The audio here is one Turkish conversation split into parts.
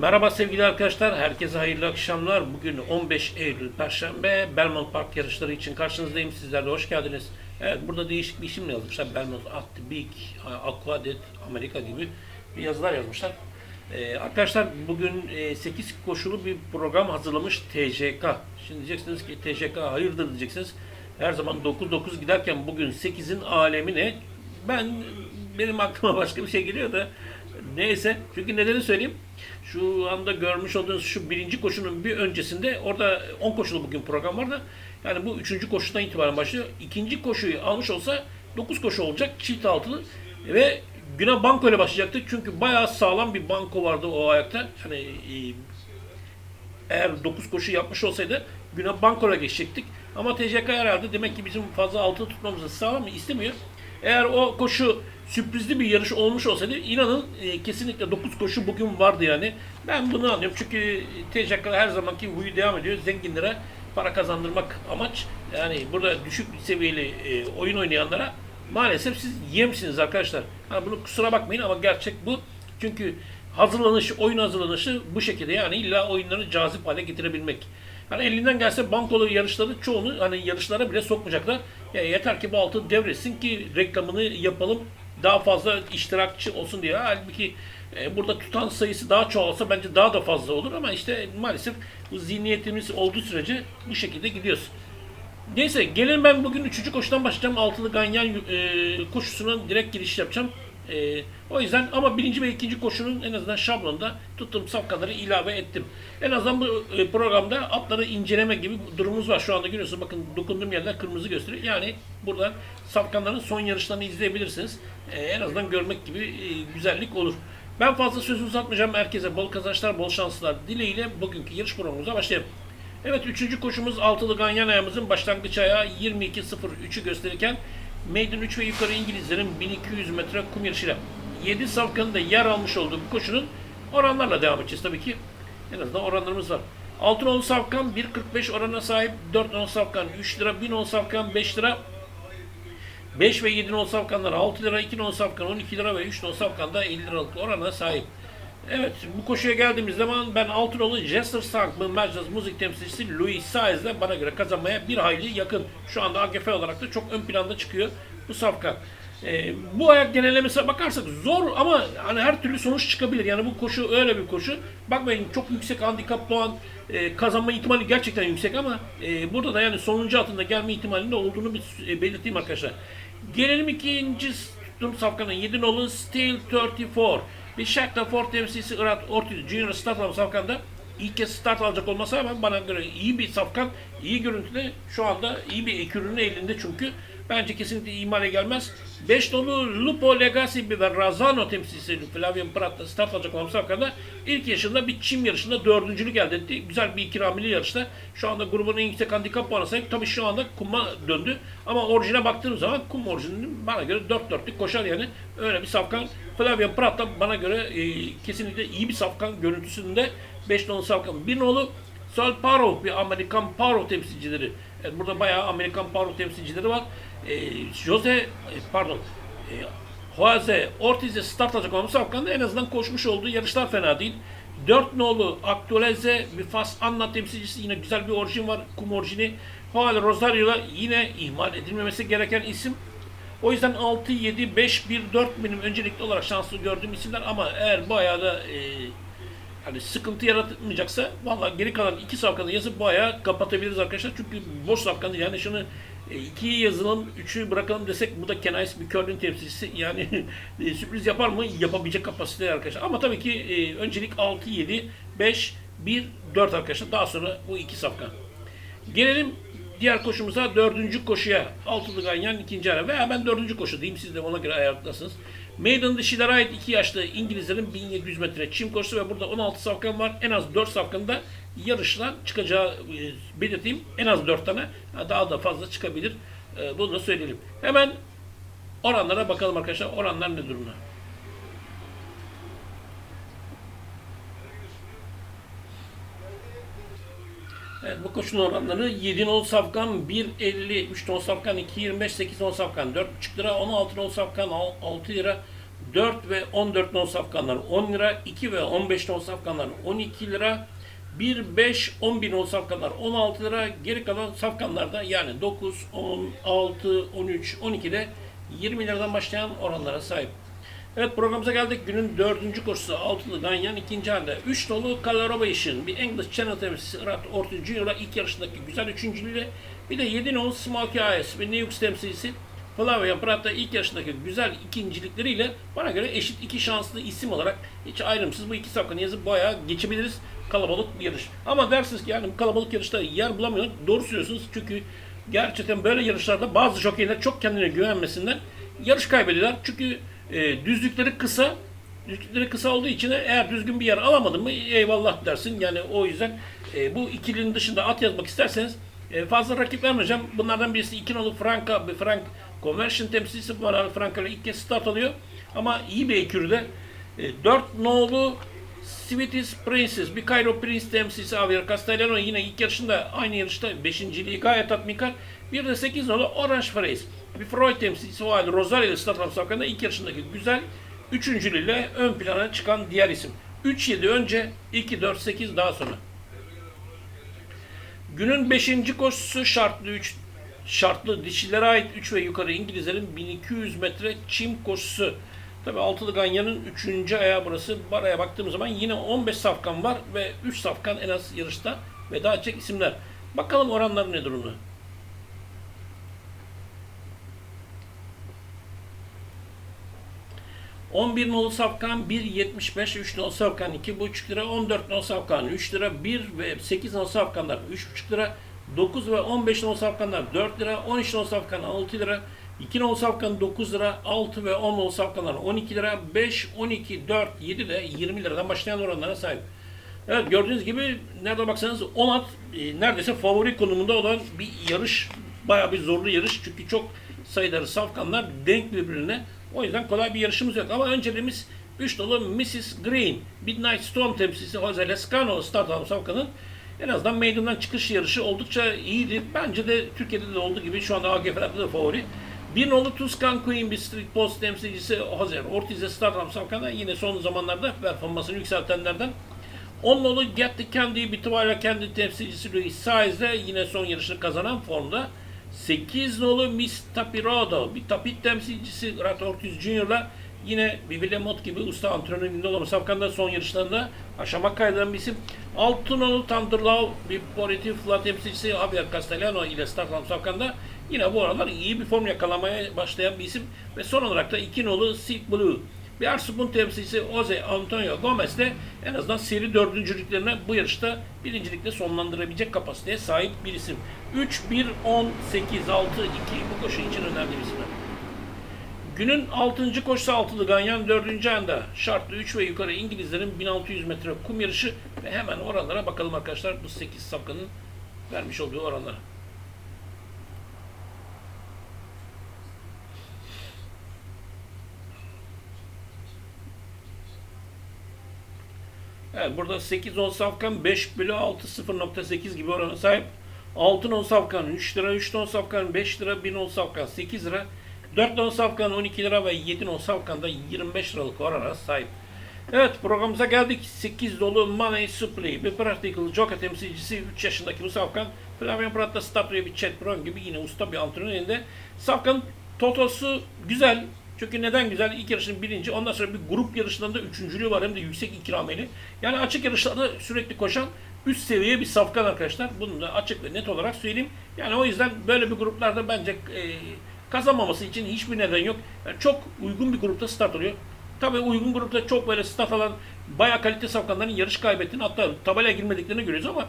Merhaba sevgili arkadaşlar, herkese hayırlı akşamlar. Bugün 15 Eylül Perşembe, Belmont Park yarışları için karşınızdayım. Sizler de hoş geldiniz. Evet, burada değişik bir isim yazmışlar. Belmont at Big, Aquadet, Amerika gibi bir yazılar yazmışlar. Ee, arkadaşlar bugün e, 8 koşulu bir program hazırlamış TCK. Şimdi diyeceksiniz ki TCK hayırdır diyeceksiniz. Her zaman 9-9 giderken bugün 8'in alemi ne? Ben benim aklıma başka bir şey geliyor da neyse. Çünkü nedeni söyleyeyim. Şu anda görmüş olduğunuz şu birinci koşunun bir öncesinde orada 10 koşulu bugün program var da yani bu üçüncü koşudan itibaren başlıyor. İkinci koşuyu almış olsa 9 koşu olacak çift altılı ve güne banko ile başlayacaktı. Çünkü bayağı sağlam bir banko vardı o ayakta. Hani e, eğer 9 koşu yapmış olsaydı güne bankola geçecektik. Ama TCK herhalde demek ki bizim fazla altı tutmamızı sağlam istemiyor. Eğer o koşu sürprizli bir yarış olmuş olsaydı inanın e, kesinlikle 9 koşu bugün vardı yani. Ben bunu anlıyorum çünkü TCK her zamanki huyu devam ediyor. Zenginlere para kazandırmak amaç. Yani burada düşük seviyeli e, oyun oynayanlara maalesef siz yemsiniz arkadaşlar. Ha, bunu kusura bakmayın ama gerçek bu. Çünkü hazırlanış, oyun hazırlanışı bu şekilde yani illa oyunları cazip hale getirebilmek. Hani elinden gelse bankolu yarışları çoğunu hani yarışlara bile sokmayacaklar. Ya yeter ki bu altı devretsin ki reklamını yapalım daha fazla iştirakçı olsun diye. Halbuki e, burada tutan sayısı daha çoğalsa bence daha da fazla olur ama işte maalesef bu zihniyetimiz olduğu sürece bu şekilde gidiyoruz. Neyse gelin ben bugün üçüncü koşudan başlayacağım. Altılı ganyan e, koşusuna direkt giriş yapacağım. E, o yüzden ama birinci ve ikinci koşunun en azından şablonda tuttuğum safkaları ilave ettim. En azından bu e, programda atları inceleme gibi durumumuz var. Şu anda görüyorsunuz bakın dokunduğum yerler kırmızı gösteriyor. Yani buradan safkanların son yarışlarını izleyebilirsiniz. E, en azından görmek gibi e, güzellik olur. Ben fazla sözü uzatmayacağım. Herkese bol kazançlar, bol şanslar dileğiyle bugünkü yarış programımıza başlayalım. Evet üçüncü koşumuz altılı ganyan ayağımızın başlangıç ayağı 22.03'ü gösterirken Maiden 3 ve yukarı İngilizlerin 1200 metre kum yarışıyla 7 safkanın da yer almış olduğu bu koşunun oranlarla devam edeceğiz tabii ki. En azından oranlarımız var. Altın on safkan 1.45 orana sahip, 4 on safkan 3 lira, 1000 on safkan 5 lira, 5 ve 7 on safkanlar 6 lira, 2 on safkan 12 lira ve 3 on safkan da 50 liralık orana sahip. Evet bu koşuya geldiğimiz zaman ben Altınol'u Jester Sanklı Mercedes müzik temsilcisi Louis Saez'le bana göre kazanmaya bir hayli yakın. Şu anda AGF olarak da çok ön planda çıkıyor bu safkan. Ee, bu ayak genelemesine bakarsak zor ama hani her türlü sonuç çıkabilir. Yani bu koşu öyle bir koşu. Bakmayın çok yüksek handikap puan e, kazanma ihtimali gerçekten yüksek ama e, burada da yani sonuncu altında gelme ihtimalinde olduğunu bir e, belirteyim arkadaşlar. Gelelim ikinci tuttuğum safkanın 7 nolu Steel 34. Bir Shakhtar Ford temsilcisi Irat Ortiz Junior start alan safkanda ilk kez start alacak olmasa rağmen bana göre iyi bir safkan, iyi görüntüde şu anda iyi bir ekürünün elinde çünkü bence kesinlikle imale gelmez. 5 dolu Lupo Legacy ve Razano temsilcisi Flavian Prat'ta start alacak olan safkanda ilk yaşında bir çim yarışında dördüncülük elde etti. Güzel bir ikiramili yarışta. Şu anda grubun en yüksek handikap puanı sahip. Tabii şu anda kuma döndü. Ama orijine baktığım zaman kum orijinin bana göre 4 dörtlük koşar yani. Öyle bir safkan. Flavian Prat da bana göre e, kesinlikle iyi bir safkan görüntüsünde 5 nolu safkan. Bir nolu Sol Paro bir Amerikan Paro temsilcileri. Evet, burada bayağı Amerikan Paro temsilcileri var. E, Jose e, pardon e, Jose Ortiz'e start alacak olan safkanda en azından koşmuş olduğu yarışlar fena değil. 4 nolu Actualize bir Fas Anna temsilcisi yine güzel bir orijin var. Kum orijini. Joel Rosario'la yine ihmal edilmemesi gereken isim. O yüzden 6, 7, 5, 1, 4 benim öncelikli olarak şanslı gördüğüm isimler ama eğer bu ayağı da e, hani sıkıntı yaratmayacaksa vallahi geri kalan iki safkanı yazıp bu ayağı kapatabiliriz arkadaşlar. Çünkü boş safkanı yani şunu e, ikiyi yazalım, üçü bırakalım desek bu da Kenais bir Köln temsilcisi yani e, sürpriz yapar mı? Yapabilecek kapasite arkadaşlar. Ama tabii ki e, öncelik 6, 7, 5, 1, 4 arkadaşlar. Daha sonra bu iki safkan. Gelelim diğer koşumuza dördüncü koşuya. Altılı ganyan ikinci ara. Veya ben dördüncü koşu diyeyim. Siz de ona göre ayarlasınız. Maiden dışılara ait iki yaşlı İngilizlerin 1700 metre çim koşusu ve burada 16 safkan var. En az 4 safkanda yarıştan çıkacağı e, belirteyim. En az 4 tane. Daha da fazla çıkabilir. E, bunu da söyleyelim. Hemen oranlara bakalım arkadaşlar. Oranlar ne durumda? Evet, bu koşunun oranları 7 nol safkan 1.50, 3 nol safkan 2.25, 8 nol safkan 4.5 lira, 16 nol safkan 6 lira, 4 ve 14 non safkanlar 10 lira, 2 ve 15 non safkanlar 12 lira, 1, 5, 11 non safkanlar 16 lira, geri kalan safkanlarda yani 9, 10, 6, 13, 12 de 20 liradan başlayan oranlara sahip. Evet programımıza geldik. Günün dördüncü koşusu altılı Ganyan ikinci halde. Üç dolu Coloration, bir English Channel temsilcisi Irat Ortiz Junior'la ilk yarışındaki güzel üçüncülüğüyle bir de 7 nolu Smokey Eyes bir Neux temsilcisi Flavia Prata ilk yaşındaki güzel ikincilikleriyle bana göre eşit iki şanslı isim olarak hiç ayrımsız bu iki safkanı yazıp bayağı geçebiliriz. Kalabalık bir yarış. Ama dersiniz ki yani bu kalabalık yarışta yer bulamıyor. Doğru söylüyorsunuz çünkü gerçekten böyle yarışlarda bazı jokeyler çok kendine güvenmesinden yarış kaybediyorlar. Çünkü e, düzlükleri kısa, düzlükleri kısa olduğu için eğer düzgün bir yer alamadın mı eyvallah dersin. Yani o yüzden e, bu ikilinin dışında at yazmak isterseniz e, fazla rakip vermeyeceğim. Bunlardan birisi 2 nolu Franka, bir Frank Conversion temsilcisi var. Franka ile ilk kez start alıyor. Ama iyi bir ekürde. E, 4 nolu Sweeties Princess, bir Cairo Prince temsilcisi Javier Castellano yine ilk yarışında aynı yarışta 5. gayet tatminkar. Bir de 8 nolu Orange Phrase, bir Freud temsilcisi o halde Rosario Start Safkan'da ilk yarışındaki güzel üçüncülüğüyle ön plana çıkan diğer isim. 3-7 önce, 2-4-8 daha sonra. Günün 5. koşusu şartlı 3 şartlı dişilere ait 3 ve yukarı İngilizlerin 1200 metre çim koşusu. Tabi Altılı Ganyan'ın 3. ayağı burası. Baraya baktığım zaman yine 15 safkan var ve 3 safkan en az yarışta veda edecek isimler. Bakalım oranlar ne durumda? ...11 nolu safkan 1.75, 3 nolu safkan 2.5 lira, 14 nolu safkan 3 lira, 1 ve 8 nolu safkanlar 3.5 lira, 9 ve 15 nolu safkanlar 4 lira, 13 nolu safkan 6 lira, 2 nolu safkan 9 lira, 6 ve 10 nolu safkanlar 12 lira, 5, 12, 4, 7 de 20 liradan başlayan oranlara sahip. Evet gördüğünüz gibi nerede baksanız 10 at e, neredeyse favori konumunda olan bir yarış. Bayağı bir zorlu yarış çünkü çok sayıda safkanlar denk birbirine. O yüzden kolay bir yarışımız yok. Ama önceliğimiz 3 dolu Mrs. Green, Midnight Storm temsilcisi Jose Lescano start alan safkanın en azından meydandan çıkış yarışı oldukça iyiydi. Bence de Türkiye'de de olduğu gibi şu anda AGF'lerde de favori. Bir nolu Tuscan Queen bir Street Post temsilcisi Jose Ortiz'e start alan safkanı yine son zamanlarda performansını yükseltenlerden. 10 nolu Get the Candy bir tıvarla kendi temsilcisi Luis Saez'de yine son yarışını kazanan formda. 8 nolu Miss Tapirado bir tapit temsilcisi Rat Ortiz Junior'la yine Bibi Lemot gibi usta antrenöründe olan Safkan'da son yarışlarında aşama kaydeden bir isim. 6 nolu Thunderlaw bir Poriti Flat temsilcisi Javier Castellano ile start alan Safkan'da yine bu aralar iyi bir form yakalamaya başlayan bir isim. Ve son olarak da 2 nolu Silk Blue bir Arsup'un temsilcisi Jose Antonio Gomez de en azından seri dördüncülüklerine bu yarışta birincilikle sonlandırabilecek kapasiteye sahip bir isim. 3, 1, 10, 8, 6, 2 bu koşu için önemli bir isim. Günün 6. koşusu altılı Ganyan 4. ayında şartlı 3 ve yukarı İngilizlerin 1600 metre kum yarışı ve hemen oranlara bakalım arkadaşlar bu 8 safkanın vermiş olduğu oranlara. Evet burada 8 10 safkan 5 bölü 6 0.8 gibi orana sahip. 6 10 safkan 3 lira, 3 10 safkan 5 lira, 1 10 safkan 8 lira, 4 10 safkan 12 lira ve 7 10 safkan da 25 liralık orana sahip. Evet programımıza geldik. 8 dolu Money Supply bir Practical Joker temsilcisi 3 yaşındaki bu safkan Flavian Prat'ta statüye bir Chet Brown gibi yine usta bir antrenör elinde. Safkan totosu güzel, çünkü neden güzel? İlk yarışın birinci, ondan sonra bir grup yarışlarında üçüncülüğü var hem de yüksek ikrameli. Yani açık yarışlarda sürekli koşan üst seviye bir safkan arkadaşlar. Bunu da açık ve net olarak söyleyeyim. Yani o yüzden böyle bir gruplarda bence e, kazanmaması için hiçbir neden yok. Yani çok uygun bir grupta start oluyor. Tabii uygun grupta çok böyle start alan bayağı kalite safkanların yarış kaybettiğini hatta tabelaya girmediklerini görüyoruz ama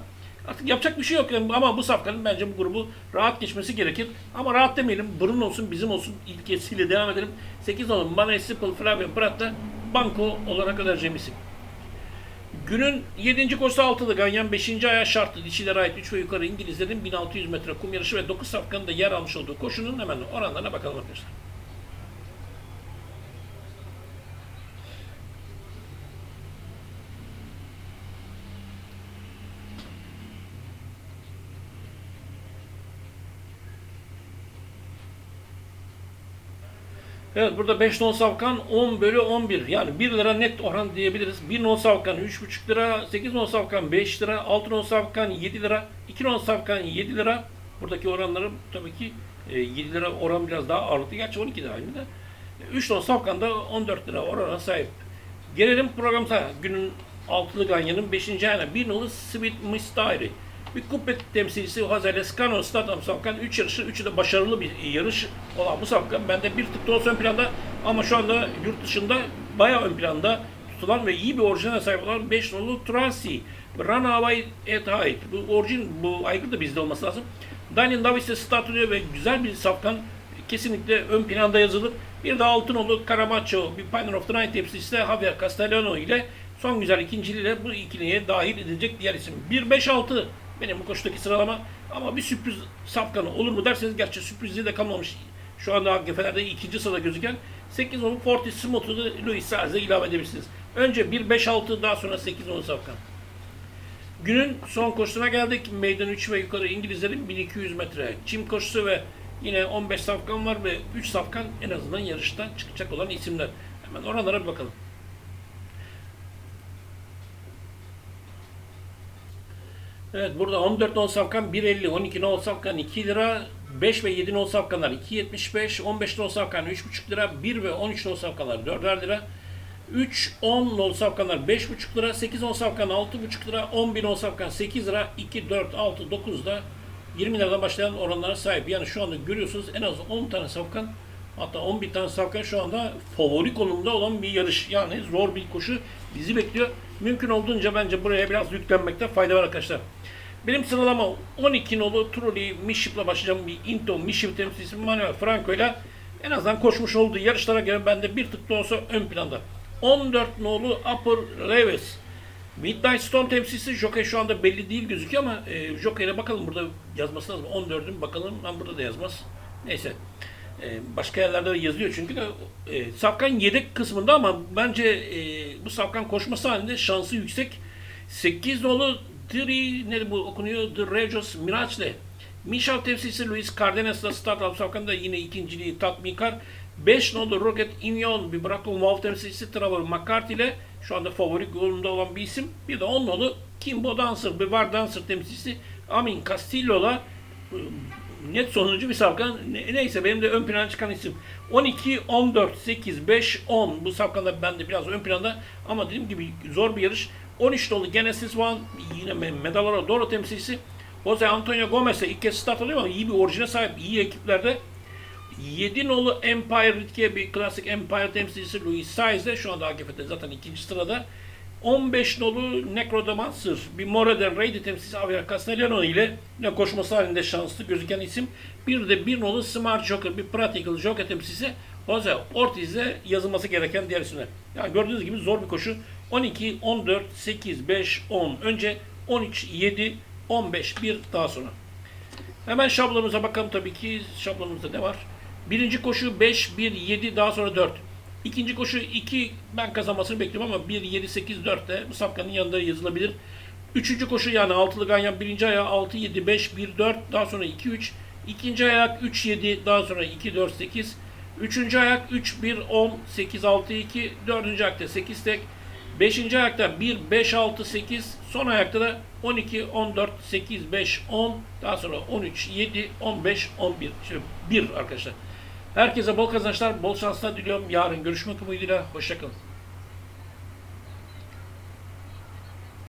Artık yapacak bir şey yok yani ama bu safkanın bence bu grubu rahat geçmesi gerekir. Ama rahat demeyelim, burun olsun, bizim olsun ilkesiyle devam edelim. 8 olun, Bana Sipple, Flavian Prat'ta banko olarak önereceğim isim. Günün 7. koşusu altılı Ganyan 5. aya şartlı dişilere ait 3 ve yukarı İngilizlerin 1600 metre kum yarışı ve 9 safkanın da yer almış olduğu koşunun hemen oranlarına bakalım arkadaşlar. Evet burada 5 non savkan 10 bölü 11 yani 1 lira net oran diyebiliriz. 1 non savkan 3,5 lira, 8 non savkan 5 lira, 6 non savkan 7 lira, 2 non savkan 7 lira. Buradaki oranları tabii ki e, 7 lira oran biraz daha ağırlıklı. Gerçi 12 de aynı da. 3 non savkan da 14 lira orana sahip. Gelelim programımıza. Günün altılı ganyanın 5. ayına. Bir nolu Sweet Diary. Bir kupe temsilcisi Jose Lescano Statham Safkan 3 yarışı, 3'ü de başarılı bir yarış olan bu Safkan bende bir tık da olsa ön planda ama şu anda yurt dışında bayağı ön planda tutulan ve iyi bir orijinal sahip olan 5 nolu Transi. Runaway at Height. Bu orijin, bu aygır da bizde olması lazım. Daniel Davis'e statülüyor ve güzel bir Safkan kesinlikle ön planda yazılır. Bir de Altınolu Caramacho, bir Pioneer of the Night temsilcisi de Javier Castellano ile son güzel ikinciliğiyle bu ikiliye dahil edilecek diğer isim. 1-5-6 benim bu koşudaki sıralama ama bir sürpriz sapkanı olur mu derseniz gerçi sürprizliği de kalmamış. Şu anda AGF'lerde ikinci sırada gözüken 8 onu Fortis Smooth'u da Saez'e ilave edebilirsiniz. Önce 1-5-6 daha sonra 8 onu sapkan. Günün son koşusuna geldik. Meydan 3 ve yukarı İngilizlerin 1200 metre çim koşusu ve yine 15 safkan var ve 3 safkan en azından yarıştan çıkacak olan isimler. Hemen oralara bir bakalım. Evet burada 14 non safkan 1.50, 12 non safkan 2 lira, 5 ve 7 non safkanlar 2.75, 15 non safkan 3.5 lira, 1 ve 13 non safkanlar 4'er lira, 3, 10 non safkanlar 5.5 lira, 8 non safkan 6.5 lira, 11 non safkan 8 lira, 2, 4, 6, 9 da 20 liradan başlayan oranlara sahip. Yani şu anda görüyorsunuz en az 10 tane safkan hatta 11 tane safkan şu anda favori konumda olan bir yarış. Yani zor bir koşu bizi bekliyor. Mümkün olduğunca bence buraya biraz yüklenmekte fayda var arkadaşlar. Benim sıralama 12 nolu Trulli Miship'la başlayacağım. Bir Into Miship temsilcisi Manuel Franco ile en azından koşmuş olduğu yarışlara göre bende bir tık da olsa ön planda. 14 nolu Upper Lewis. Midnight Storm temsilcisi Jockey şu anda belli değil gözüküyor ama e, Jockey'e bakalım burada yazması lazım. 14'ün bakalım ben burada da yazmaz. Neyse. E, başka yerlerde de yazıyor çünkü de e, Safkan yedek kısmında ama bence e, bu Safkan koşması halinde şansı yüksek. 8 nolu Tri ne bu okunuyor? The Regios Miracle. Michel temsilcisi Luis Cardenes'la start alıp Safkan da yine ikinciliği tatminkar. 5 nolu Rocket Union bir Bracklon Wolf temsilcisi Trevor McCarthy ile şu anda favori yolunda olan bir isim. Bir de 10 nolu Kimbo Dancer bir Var Dancer temsilcisi Amin Castillo'la net sonuncu bir safkan. Ne- Neyse benim de ön plana çıkan isim. 12, 14, 8, 5, 10. Bu safkanlar bende biraz ön planda. Ama dediğim gibi zor bir yarış. 13 dolu Genesis One yine me- Medalara Doro temsilcisi. Jose Antonio Gomez'e ilk kez start alıyor ama iyi bir orijine sahip. iyi ekiplerde. 7 nolu Empire Ritke bir klasik Empire temsilcisi Luis Saez de şu anda AGF'de zaten ikinci sırada. 15 nolu Necrodancer bir Moreden Raider temsilcisi Javier Castellano ile ne koşması halinde şanslı gözüken isim. Bir de bir nolu Smart Joker bir Practical Joker temsilcisi Jose Ortiz'e yazılması gereken diğer isimler. Yani gördüğünüz gibi zor bir koşu. 12, 14, 8, 5, 10. Önce 13, 7, 15, 1 daha sonra. Hemen şablonumuza bakalım tabii ki. Şablonumuzda ne var? Birinci koşu 5, 1, 7 daha sonra 4. İkinci koşu 2 ben kazanmasını bekliyorum ama 1, 7, 8, 4 de bu safkanın yanında yazılabilir. Üçüncü koşu yani altılı ganyan birinci ayağı 6, 7, 5, 1, 4 daha sonra 2, 3. İkinci ayak 3, 7 daha sonra 2, 4, 8. Üçüncü ayak 3, 1, 10, 8, 6, 2. Dördüncü ayakta 8 tek. Beşinci ayakta 1, 5, 6, 8. Son ayakta da 12, 14, 8, 5, 10. Daha sonra 13, 7, 15, 11. Şimdi 1 arkadaşlar. Herkese bol kazançlar, bol şanslar diliyorum. Yarın görüşmek umuduyla. Hoşçakalın.